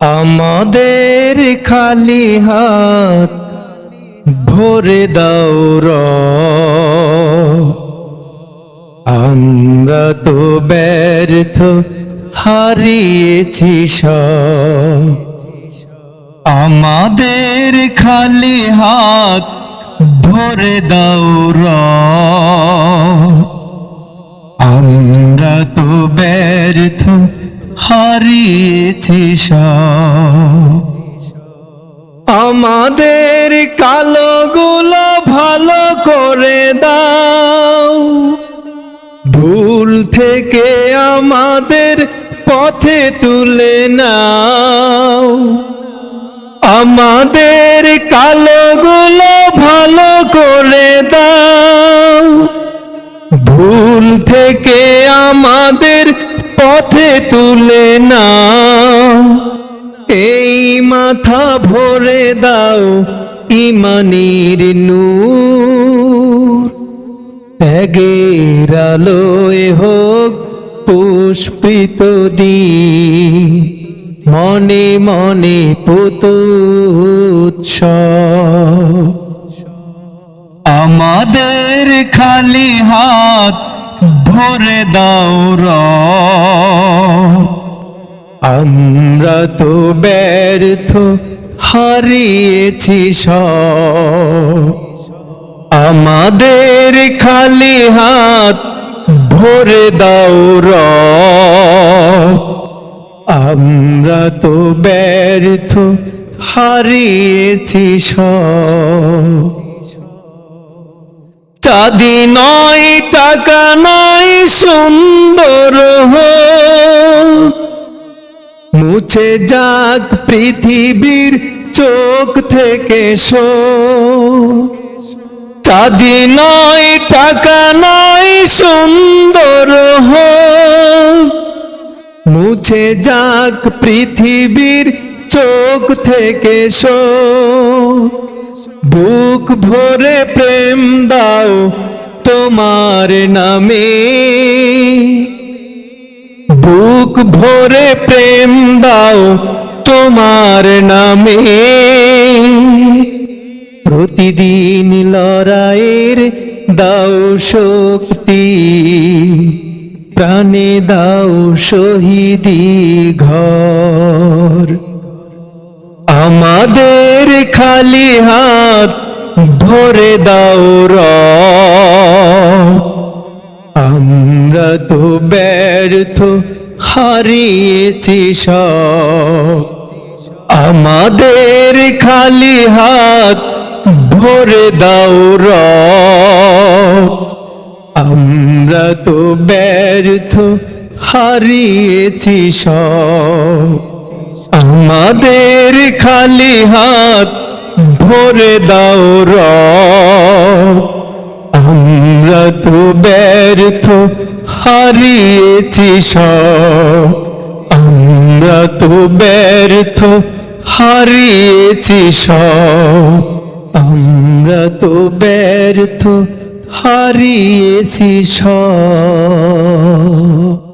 আমাদের খালি হাত ভরে দাউর আমরা তো ব্যর্থ, হারিয়েছি সব। আমাদের খালি হাত ভরে দাউর আমরা তো ব্যর্থ হারিয়েছি আমাদের কালোগুলো ভালো করে দাও। ভুল থেকে আমাদের পথে তুলে নাও। আমাদের কালোগুলো ভালো করে দাও। ভুল থেকে আমাদের পথে তুলে নাও। এই মাথা ভরে দাও ইমানির নূর। ত্যাগের আলোয় হোক পুষ্পিত দি মনে মনে পুতুৎস আমাদের খালি হাত ভরে দাও আমরা তো ব্যর্থ, হারিয়েছি আমাদের খালি হাত ভরে দাও আমরা তো ব্যর্থ, হারিয়েছি সব। চাঁদি নয়, টাকা নয়, সুন্দর হোক। মুছে যাক পৃথিবীর চোখ থেকে শো চাঁদি নয়, টাকা নয়, সুন্দর মুছে যাক পৃথিবীর চোখ থেকে শো বুক ভরে প্রেম দাও তোমার নামে। বুক ভরে প্রেম দাও তোমার নামে। প্রতিদিন লড়াইয়ের দাও শক্তি, প্রাণে দাও শহীদি ঘর। আমাদের খালি হাত ভরে দাও আমরা তো ব্যর্থ, হারিয়েছি সব। আমাদের খালি হাত ভরে দাও আমরা তো ব্যর্থ, হারিয়েছি সব। আমাদের খালি হাত ভরে দাও আমরা তো ব্যর্থ, হারিয়েছি সব। আমরা তো ব্যর্থ, হারিয়েছি সব। আমরা তো ব্যর্থ, হারিয়েছি সব।